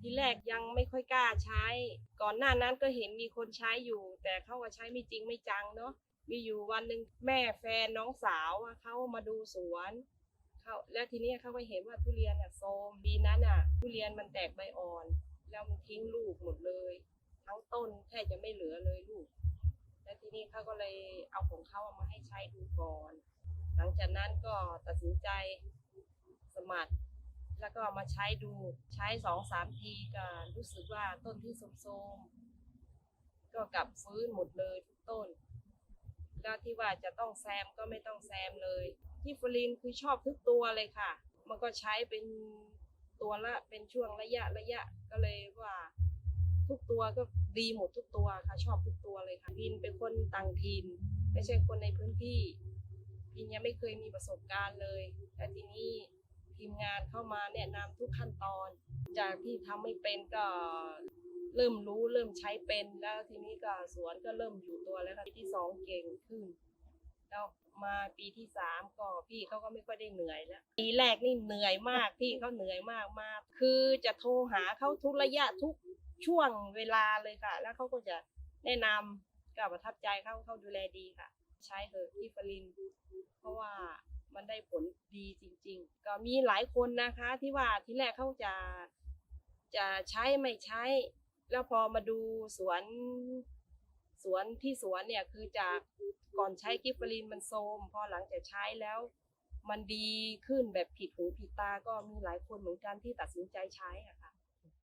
ทีแรกยังไม่ค่อยกล้าใช้ ก่อนหน้านั้นก็เห็นมีคนใช้อยู่ แต่เขาก็ใช้ไม่จริงไม่จังเนาะมีอยู่วันหนึ่งแม่แฟนน้องสาวเขามาดูสวนเขาแล้วทีนี้เขาก็เห็นว่าทุเรียนอะโทรมปีนั้นอะทุเรียนมันแตกใบอ่อน แล้วมันทิ้งลูกหมดเลย ทั้งต้นแทบจะไม่เหลือเลยลูก แล้วทีนี้เขาก็เลยเอาของเขาเอามาให้ใช้ดูก่อน หลังจากนั้นก็ตัดสินใจ แล้วก็มาใช้ดูใช้สองสามทีก็รู้สึกว่าต้นที่โทมๆก็กลับฟื้นหมดเลยทุกต้น แล้วที่ว่าจะต้องแซมก็ไม่ต้องแซมเลยที่ฟลินคือชอบทุกตัวเลยค่ะ มันก็ใช้เป็นตัวละเป็นช่วงระยะระยะก็เลยว่า ทุกตัวก็ดีหมดทุกตัวค่ะ ชอบทุกตัวเลยค่ะพินเป็นคนต่างถิ่นไม่ใช่คนในพื้นที่พินยังไม่เคยมีประสบการณ์เลยแต่ทีนี้ ทีมงานเข้ามาแนะนำทุกขั้นตอน จากที่ทำไม่เป็นก็เริ่มรู้เริ่มใช้เป็นแล้วทีนี้ก็สวนก็เริ่มอยู่ตัวแล้วค่ะปีที่สองเก่งขึ้น แล้วมาปีที่สามก็พี่เขาก็ไม่ค่อยได้เหนื่อยแล้วปีแรกนี่เหนื่อยมากพี่เขาเหนื่อยมากมากคือจะโทรหาเขาทุกระยะทุกช่วงเวลาเลยค่ะ แล้วเขาก็จะแนะนำก็ประทับใจเขาเขาดูแลดีค่ะ ใช้เถอะที่ฟลิน เพราะว่ามันได้ผลดีจริง ก็มีหลายคนนะคะ ที่ว่าที่แรกเขาจะจะใช้ไม่ใช้ แล้วพอมาดูสวนสวนที่สวนเนี่ยคือจากก่อนใช้กิฟเฟอรีนมันโทมพอหลังจากใช้แล้ว มันดีขึ้นแบบผิดหูผิดตาก็มีหลายคนเหมือนกันที่ตัดสินใจใช้อะค่ะ